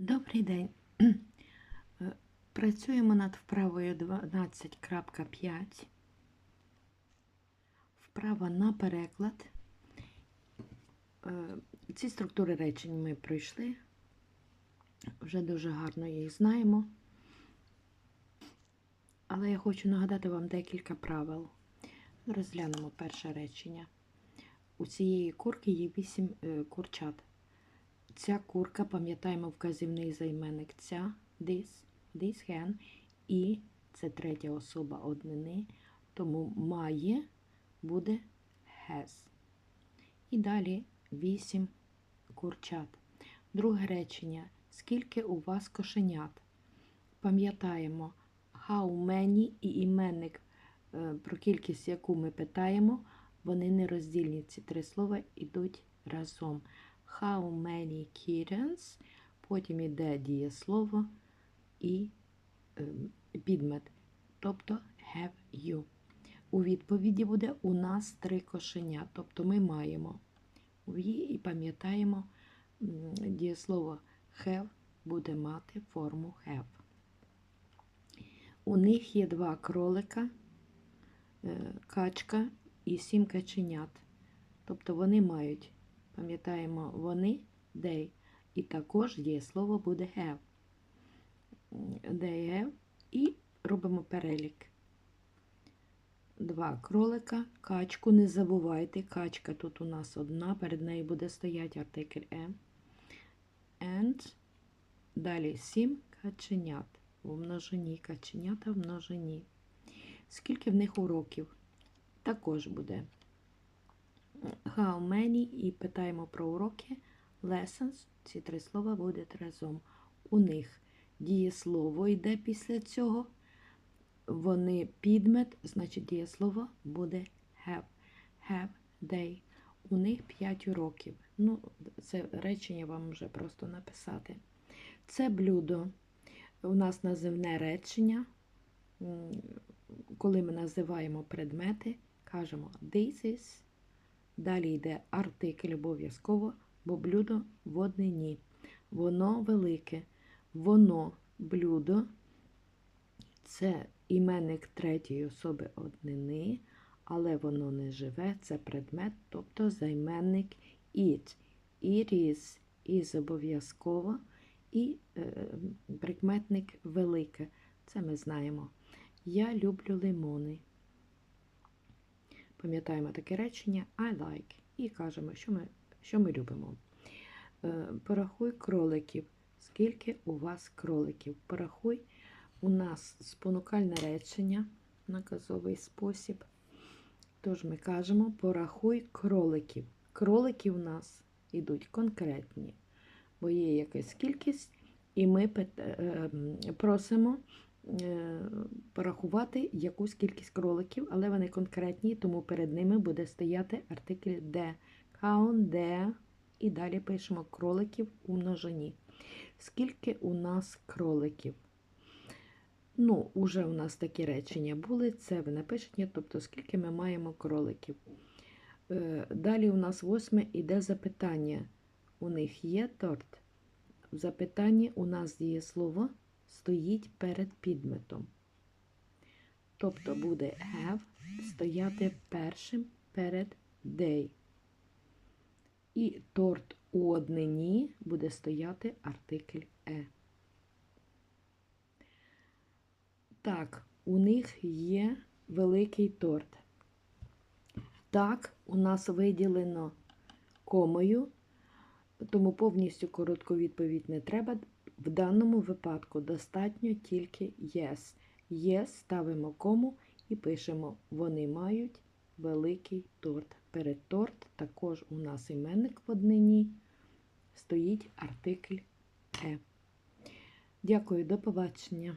Добрий день. Е, Працюємо над вправою 12.5. Вправа на переклад. Е, Ці структури речень ми пройшли. Вже дуже гарно їх знаємо. Але я хочу нагадати вам декілька правил. Розглянемо перше речення. У цієї курки є вісім е, курчат. Ця курка, пам'ятаємо вказівний займенник ця, this, this hen, і це третя особа однини, тому має буде has. І далі вісім курчат. Друге речення. Скільки у вас кошенят? Пам'ятаємо how many і іменник, е, про кількість, яку ми питаємо, вони не роздільні. Ці три слова йдуть разом. How many kittens, потім іде дієслово і ем, підмет, тобто have you. У відповіді буде у нас три кошеня, тобто ми маємо і пам'ятаємо дієслово have буде мати форму have. У них є два кролика, е, качка і сім каченят. Тобто вони мають Пам'ятаємо вони they. І також є слово буде have. They have. І робимо перелік. Два кролика, качку. Не забувайте, качка тут у нас одна, перед нею буде стояти артикль «am». And далі сім каченят. У множині каченята в множині. Скільки в них уроків? Також буде how many і питаємо про уроки. Lessons. Ці три слова будуть разом. У них дієслово йде після цього. Вони підмет, значить дієслово буде have. Have they. У них 5 уроків. Ну, це речення вам вже просто написати. Це блюдо. У нас називне речення. Коли ми називаємо предмети, кажемо this is. Далі йде артикль обов'язково, бо блюдо в однині. Воно велике. Воно блюдо це іменник третьої особи однини, але воно не живе, це предмет, тобто займенник it. It is is обов'язково і е, прикметник велике. Це ми знаємо. Я люблю лимони. Пам'ятаємо таке речення I like. І кажемо, що ми, що ми любимо. Е, порахуй кроликів. Скільки у вас кроликів? Порахуй у нас спонукальне речення, наказовий спосіб. Тож ми кажемо, порахуй кроликів. Кролики у нас йдуть конкретні, бо є якась кількість, і ми е, просимо порахувати якусь кількість кроликів, але вони конкретні, тому перед ними буде стояти артикль де. Count де. І далі пишемо кроликів у множині. Скільки у нас кроликів? Ну, уже у нас такі речення були. Це ви напишете, тобто скільки ми маємо кроликів. Е, Далі у нас восьме іде запитання. У них є торт. В запитанні у нас дієслово стоїть перед підметом. Тобто буде have стояти першим перед they. І торт у однині буде стояти артикль е. Так, у них є великий торт. Так, у нас виділено комою, тому повністю коротку відповідь не треба. В даному випадку достатньо тільки yes. Yes ставимо кому і пишемо Вони мають великий торт. Перед торт також у нас іменник в однині стоїть артикль Е. Дякую, до побачення.